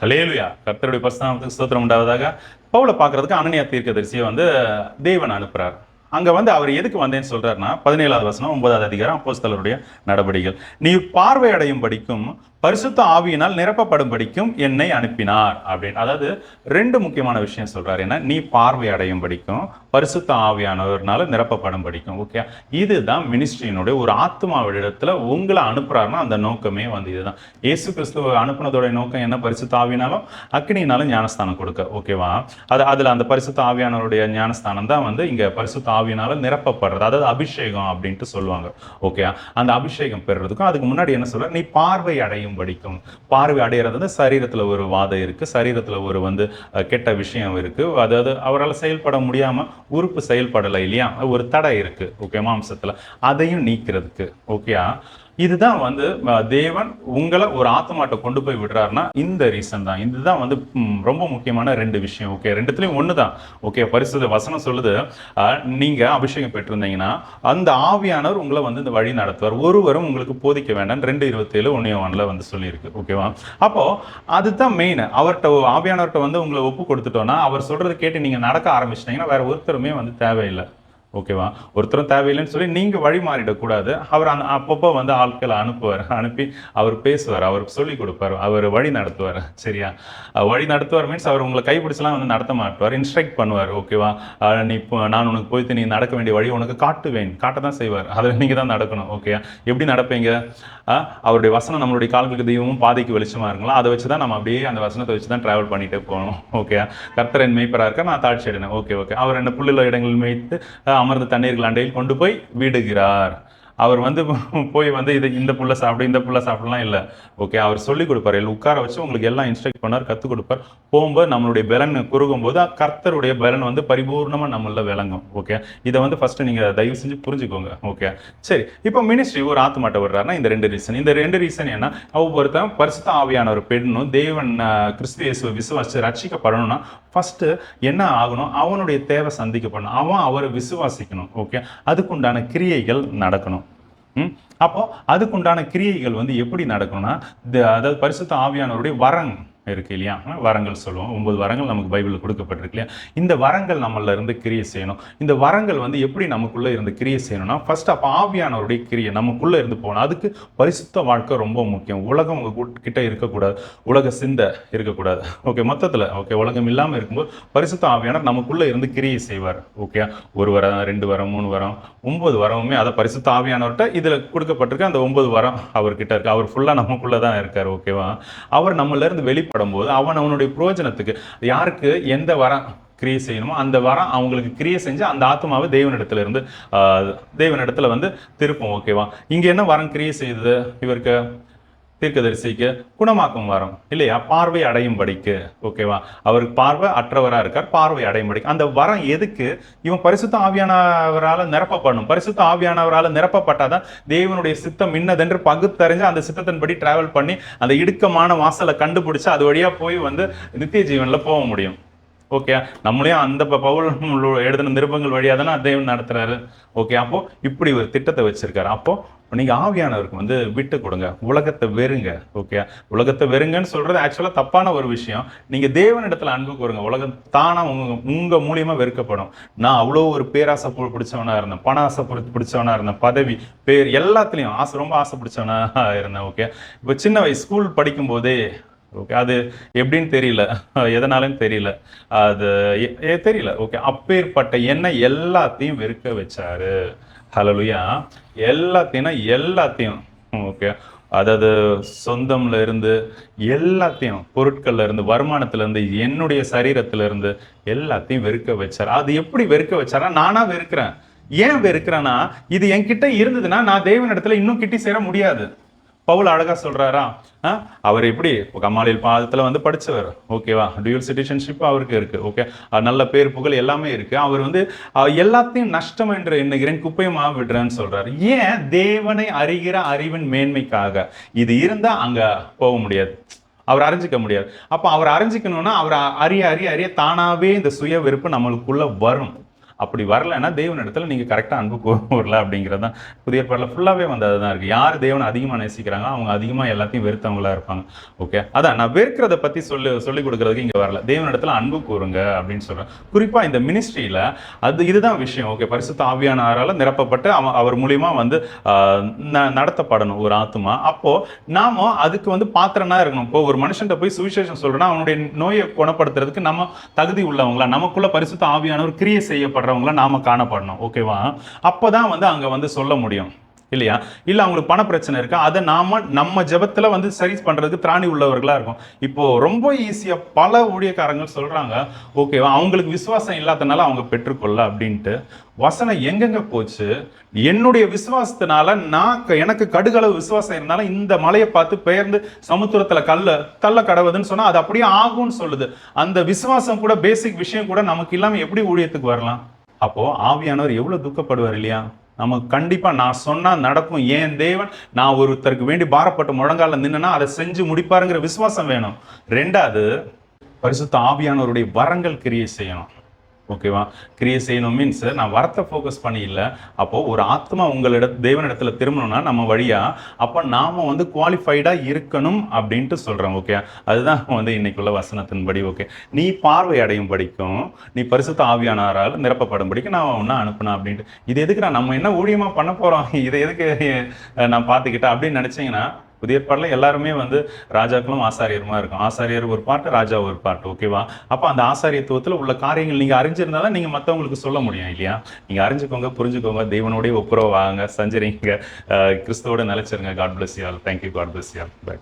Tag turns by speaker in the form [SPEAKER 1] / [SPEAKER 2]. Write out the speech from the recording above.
[SPEAKER 1] Hallelujah கர்த்தருடைய பரிசுநாமத்துக்கு ஸ்தோத்திரம் உண்டாவதாக. பவுலை பார்க்கறதுக்கு அனனியா தீர்க்கதரிசியை வந்து தேவன் அனுப்புறார். அங்க வந்து அவர் எதுக்கு வந்தேன்னு சொல்றாருன்னா பதினேழாவது வசனம் ஒன்பதாவது அதிகாரம் அப்போஸ்தலருடைய நடவடிக்கைகள். நீ பார்வையடையும் படிக்கும் பரிசுத்த ஆவியினால் நிரப்பப்படும் படிக்கும் என்னை அனுப்பினார் அப்படின்னு. அதாவது ரெண்டு முக்கியமான விஷயம் சொல்றாரு. என்ன? நீ பார்வை அடையும் படிக்கும் பரிசுத்த ஆவியானவர்னால நிரப்பப்படும் படிக்கும் ஓகே இதுதான் மினிஸ்ட்ரியினுடைய ஒரு ஆத்மாவிடத்துல உங்களை அனுப்புறாருன்னா அந்த நோக்கமே வந்து இதுதான். இயேசு கிறிஸ்துவ அனுப்புனதோட நோக்கம் என்ன? பரிசுத்த ஆவினாலும் அக்னினாலும் ஞானஸ்தானம் கொடுக்க ஓகேவா அது அதுல அந்த பரிசுத்த ஆவியானவருடைய ஞானஸ்தானம் தான் வந்து இங்க பரிசுத்த ஆவியினால நிரப்பப்படுறது. அதாவது அபிஷேகம் அப்படின்ட்டு சொல்லுவாங்க ஓகே அந்த அபிஷேகம் பெறுறதுக்கும் அதுக்கு முன்னாடி என்ன சொல்ற நீ பார்வை அடையும் படிக்கும். பார்வை அடையிறது வந்து சரீரத்துல ஒரு வாதம் இருக்கு. சரீரத்துல ஒரு வந்து கெட்ட விஷயம் இருக்கு. அதாவது அவரால் செயல்பட முடியாம உறுப்பு செயல்படலை இல்லையா? ஒரு தடை இருக்கு. ஓகே மாம்சத்துல. அதையும் நீக்கிறதுக்கு. ஓகேயா? இதுதான் வந்து தேவன் உங்களை ஒரு ஆத்மாட்ட கொண்டு போய் விடுறாருன்னா இந்த ரீசன் தான். இதுதான் வந்து ரொம்ப முக்கியமான ரெண்டு விஷயம் ஓகே ரெண்டுத்துலயும் ஒன்று தான் ஓகே பரிசுத வசனம் சொல்லுது நீங்கள் நீங்க அபிஷேகம் பெற்றிருந்தீங்கன்னா அந்த ஆவியானவர் உங்களை வந்து இந்த வழி நடத்துவார். ஒருவரும் உங்களுக்கு போதிக்க வேண்டாம் ரெண்டு இருபத்தேழு ஒன்னியவான்ல வந்து சொல்லியிருக்கு ஓகேவா அப்போ அதுதான் மெயின் அவர்கிட்ட ஆவியானவர்கிட்ட வந்து உங்களை ஒப்பு கொடுத்துட்டோம்னா அவர் சொல்றதை கேட்டு நீங்க நடக்க ஆரம்பிச்சிட்டீங்கன்னா வேற ஒருத்தருமே வந்து தேவையில்லை. ஓகேவா? ஒருத்தரும் தேவையில்லைன்னு சொல்லி நீங்கள் வழி மாறிடக்கூடாது. அவர் அந்த அப்பப்போ வந்து ஆட்களை அனுப்புவார். அனுப்பி அவர் பேசுவார் அவர் சொல்லி கொடுப்பார் அவர் வழி நடத்துவார். சரியா? வழி நடத்துவார் மீன்ஸ் அவர் உங்களை கைப்பிடிச்சலாம் வந்து நடத்த மாட்டுவார் இன்ஸ்ட்ரக்ட் பண்ணுவார் ஓகேவா? நீ இப்போ நான் உனக்கு போயிட்டு நீ நடக்க வேண்டிய வழி உனக்கு காட்டுவேன். காட்ட தான் செய்வார். அதில் நீங்கள் தான் நடக்கணும் ஓகே எப்படி நடப்பீங்க? அவருடைய வசனம் நம்மளுடைய கால்களுக்கு தெய்வமும் பாதைக்கு வெளிச்சமாக இருக்கலாம் அதை வச்சு தான் நம்ம அப்படியே அந்த வசனத்தை வச்சு தான் ட்ராவல் பண்ணிட்டு போகணும் ஓகே கர்த்தர் என் மேய்ப்பரா இருக்க நான் தாழ்ச்சி அடைனேன் ஓகே ஓகே. அவர் என்ன புள்ளில இடங்கள் மேய்த்து அமர்ந்த தண்ணீர்கள் அண்டையில் கொண்டு போய் விடுகிறார். அவர் வந்து போய் வந்து இது இந்த புள்ள சாப்பிடு இந்த புள்ள சாப்பிடலாம் இல்லை. ஓகே அவர் சொல்லி கொடுப்பார். இல்லை உட்கார வச்சு உங்களுக்கு எல்லாம் இன்ஸ்ட்ரக்ட் பண்ணார் கற்றுக் கொடுப்பார். போகும்போது நம்மளுடைய பலன் குறுகும் போது கர்த்தருடைய பலன் வந்து பரிபூர்ணமாக நம்மள விளங்கும். ஓகே இதை வந்து ஃபர்ஸ்ட் நீங்கள் தயவு செஞ்சு புரிஞ்சுக்கோங்க. ஓகே சரி இப்போ மினிஸ்ட்ரி ஒரு ஆத்துமாட்ட விடுறாருன்னா இந்த ரெண்டு ரீசன் இந்த ரெண்டு ரீசன் என்ன ஒவ்வொருத்தன் பரிசுத்த ஆவியான ஒரு பெண்ணும் தேவன் ஆஹ், கிறிஸ்து இயேசுவை விசுவாசிச்சு ரட்சிக்கப்படணும்னா ஃபஸ்ட்டு என்ன ஆகணும்? அவனுடைய தேவை சந்திக்கப்படணும். அவன் அவரை விசுவாசிக்கணும். ஓகே அதுக்குண்டான கிரியைகள் நடக்கணும். அப்போ அதுக்குண்டான கிரியைகள் வந்து எப்படி நடக்கணும்னா அதாவது பரிசுத்த ஆவியானவருடைய வரங் இருக்கு இல்லையா? வரங்கள் சொல்லுவோம். ஒன்பது வரங்கள் நமக்கு பைபிளில் கொடுக்கப்பட்டிருக்கு இல்லையா? இந்த வரங்கள் நம்மள இருந்து கிரியை செய்யணும். இந்த வரங்கள் வந்து எப்படி நமக்குள்ள இருந்து கிரியை செய்யணும்னா ஃபர்ஸ்ட் அப்போ ஆவியானவருடைய கிரியை நமக்குள்ள இருந்து போகணும். அதுக்கு பரிசுத்த வாழ்க்கை ரொம்ப முக்கியம். உலகம் உங்கள் கிட்ட இருக்கக்கூடாது. உலக சிந்தை இருக்கக்கூடாது. ஓகே மொத்தத்தில் ஓகே உலகம் இல்லாமல் இருக்கும்போது பரிசுத்த ஆவியானவர் நமக்குள்ள இருந்து கிரியை செய்வார். ஓகே ஒரு வரம் ரெண்டு வரம் மூணு வரம் ஒன்பது வரமுமே அதை பரிசுத்த ஆவியானவர்கிட்ட இதில் கொடுக்கப்பட்டிருக்க. அந்த ஒன்பது வரம் அவர்கிட்ட இருக்கு. அவர் ஃபுல்லாக நமக்குள்ளே தான் இருக்கார். ஓகேவா அவர் நம்மள வெளிப்பட வெளிப்படும் போது அவன் அவனுடைய பிரயோஜனத்துக்கு யாருக்கு எந்த வரம் கிரியை செய்யணுமோ அந்த வரம் அவங்களுக்கு கிரியை செஞ்சு அந்த ஆத்மாவை தெய்வனிடத்துல இருந்து ஆஹ், வந்து திருப்போம் ஓகேவா இங்க என்ன வரம் கிரியை செய்யுது இவருக்கு? தீர்க்கதரிசிக்கு குணமாக்கும் வரம் இல்லையா? பார்வை அடையும் படிக்கு ஓகேவா அவருக்கு பார்வை அற்றவராக இருக்கார் பார்வை அடையும் படிக்கு அந்த வரம் எதுக்கு? இவன் பரிசுத்த ஆவியானவரால் நிரப்பப்படணும். பரிசுத்த ஆவியானவரால் நிரப்பப்பட்டாதான் தேவனுடைய சித்தம் இன்னதென்று பகுத்தறிஞ்சு அந்த சித்தத்தின்படி டிராவல் பண்ணி அந்த இடுக்கமான வாசலை கண்டுபிடிச்சு அது வழியாக போய் வந்து நித்திய ஜீவனில் போக முடியும். ஓகே நம்மளையும் அந்த ப- பவுல் எழுதின நிருபங்கள் வழியாக தானே தேவன் நடத்துறாரு. ஓகே அப்போ இப்படி ஒரு திட்டத்தை வச்சிருக்காரு. அப்போ நீங்க ஆவியானவருக்கு வந்து விட்டு கொடுங்க. உலகத்தை வெறுங்க. ஓகே உலகத்தை வெறுங்கன்னு சொல்றது ஆக்சுவலா தப்பான ஒரு விஷயம். நீங்க தேவனிடத்துல அன்பு கூறுங்க. உலகம் தானா உங்க உங்க மூலியமா வெறுக்கப்படும். நான் அவ்வளோ ஒரு பேராசை பு- பிடிச்சவனா இருந்தேன். பண ஆசை பிடி- பிடிச்சவனா இருந்தேன். பதவி பேர் எல்லாத்துலயும் ஆசை ரொம்ப ஆசை பிடிச்சவனா இருந்தேன். ஓகே இப்போ சின்ன வயசு ஸ்கூல் படிக்கும் போதே ஓகே அது எப்படின்னு தெரியல. எதனாலன்னு தெரியல. அது தெரியல. ஓகே அப்பேற்பட்ட எண்ணெய் எல்லாத்தையும் வெறுக்க வச்சாரு. ஹலலுயா எல்லாத்தையும் எல்லாத்தையும் ஓகே அதாவது சொந்தம்ல இருந்து எல்லாத்தையும் பொருட்கள்ல இருந்து வருமானத்துல இருந்து என்னுடைய சரீரத்துல இருந்து எல்லாத்தையும் வெறுக்க வச்சாரு. அது எப்படி வெறுக்க வச்சாரா நானா வெறுக்கிறேன். ஏன் வெறுக்கிறேன்னா இது என்கிட்ட இருந்ததுன்னா நான் தேவனிடத்துல இன்னும் கிட்டி சேர முடியாது. பவுல் அழகா சொல்றாரா? அவர் எப்படி? கமாலியல் பாதத்துல வந்து படிச்சவர். ஓகேவா டியூல் சிட்டிசன்ஷிப் அவருக்கு இருக்கு. ஓகே நல்ல பேர் புகழ் எல்லாமே இருக்கு. அவர் வந்து எல்லாத்தையும் நஷ்டம் என்று எண்ணுகிறேன் குப்பையமாக விடுறேன்னு சொல்றாரு. ஏன் தேவனை அறிகிற அறிவின் மேன்மைக்காக? இது இருந்தா அங்க போக முடியாது. அவர் அறிஞ்சிக்க முடியாது. அப்போ அவர் அறிஞ்சிக்கணும்னா அவர் அறிய அறிய அறிய தானாவே இந்த சுய வெறுப்பு நம்மளுக்குள்ள வரும். அப்படி வரலைன்னா தேவனிடத்துல நீங்கள் கரெக்டாக அன்பு கூறல அப்படிங்கிறது தான் புதிய ஏற்பாடுல ஃபுல்லாகவே வந்து அதுதான் இருக்குது யார் தேவனை அதிகமாக நேசிக்கிறாங்க அவங்க அதிகமாக எல்லாத்தையும் வெறுத்தவங்களா இருப்பாங்க. ஓகே அதான் நான் வெறுக்கிறத பற்றி சொல்லி சொல்லி கொடுக்குறதுக்கு இங்கே வரல. தேவனிடத்துல அன்பு கூறுங்க அப்படின்னு சொல்கிறேன் குறிப்பாக இந்த மினிஸ்ட்ரியில் அது இதுதான் விஷயம். ஓகே பரிசுத்த ஆவியானாரால் நிரப்பப்பட்டு அவன் அவர் மூலியமா வந்து ந- நடத்தப்படணும் ஒரு ஆத்துமா. அப்போ நாம அதுக்கு வந்து பாத்திரனா இருக்கணும். இப்போ ஒரு மனுஷன்ட்ட போய் சுவிசேஷம் சொல்றோம்னா அவனுடைய நோயை குணப்படுத்துறதுக்கு நம்ம தகுதி உள்ளவங்களா? நமக்குள்ள பரிசுத்த ஆவியானவர் கிரியை செய்யப்படுறவங்களா நாம காணப்படணும் ஓகேவா அப்போ தான் வந்து அங்கே வந்து சொல்ல முடியும் இல்லையா? இல்லை அவங்களுக்கு பண பிரச்சனை இருக்கா? அதை நாம நம்ம ஜபத்தில் வந்து சரி பண்ணுறதுக்கு திராணி உள்ளவர்களாக இருக்கும். இப்போது ரொம்ப ஈஸியாக பல ஊழியக்காரங்க சொல்கிறாங்க ஓகேவா அவங்களுக்கு விசுவாசம் இல்லாதனால அவங்க பெற்றுக்கொள்ள அப்படின்ட்டு. வசனம் எங்கெங்க போச்சு? என்னுடைய விசுவாசத்தினால நான் க- எனக்கு கடுகளவு விசுவாசம் இருந்தாலும் இந்த மலையை பார்த்து பெயர்ந்து சமுத்திரத்தில் கல்ல தள்ள கடவுதுன்னு சொன்னால் அது அப்படியே ஆகும்னு சொல்லுது. அந்த விசுவாசம் கூட பேசிக் விஷயம் கூட நமக்கு இல்லாமல் எப்படி ஊழியத்துக்கு வரலாம்? அப்போ ஆவியானவர் எவ்வளவு துக்கப்படுவார் இல்லையா? நம்ம கண்டிப்பா நான் சொன்னா நடக்கும். ஏன் தேவன்? நான் ஒருத்தருக்கு வேண்டி பாரப்பட்டு முழங்கால நின்னுனா அதை செஞ்சு முடிப்பாருங்கிற விசுவாசம் வேணும். ரெண்டாவது பரிசுத்த ஆவியானவருடைய வரங்கள் கிரியை செய்யணும். ஓகேவா கிரியை செய்யணும் மீன்ஸ் நான் வரத்தை ஃபோக்கஸ் பண்ணி அப்போது ஒரு ஆத்மா உங்களிட தேவனிடத்தில் திரும்பணும்னா நம்ம வழியாக அப்போ நாம வந்து குவாலிஃபைடாக இருக்கணும் அப்படின்ட்டு சொல்கிறேன் ஓகே அதுதான் வந்து இன்னைக்குள்ள வசனத்தின்படி ஓகே நீ பார்வை அடையும் படிக்கும் நீ பரிசுத்த ஆவியானாரால் நிரப்பப்படும் படிக்கும் நான் ஒன்றா அனுப்புனேன் அப்படின்ட்டு. இது எதுக்கு நான் நம்ம என்ன ஊழியமாக பண்ண போகிறோம் இதை எதுக்கு நான் பார்த்துக்கிட்டேன் அப்படின்னு நினச்சிங்கன்னா புதிய ஏற்பாடுல எல்லாருமே வந்து ராஜாக்களும் ஆசாரியருமா இருக்கும். ஆசாரியர் ஒரு பாட்டு ராஜா ஒரு பாட்டு ஓகேவா அப்போ அந்த ஆசாரியத்துவத்தில் உள்ள காரியங்கள் நீங்கள் அறிஞ்சிருந்தா தான் மற்றவங்களுக்கு சொல்ல முடியும் இல்லையா? நீங்கள் அறிஞ்சுக்கோங்க புரிஞ்சுக்கோங்க தெய்வனோடய ஒப்புரவாங்க சஞ்சரிங்க அஹ் கிறிஸ்துவோட நிலைச்சிருங்க. God bless you thank you God bless y'all bye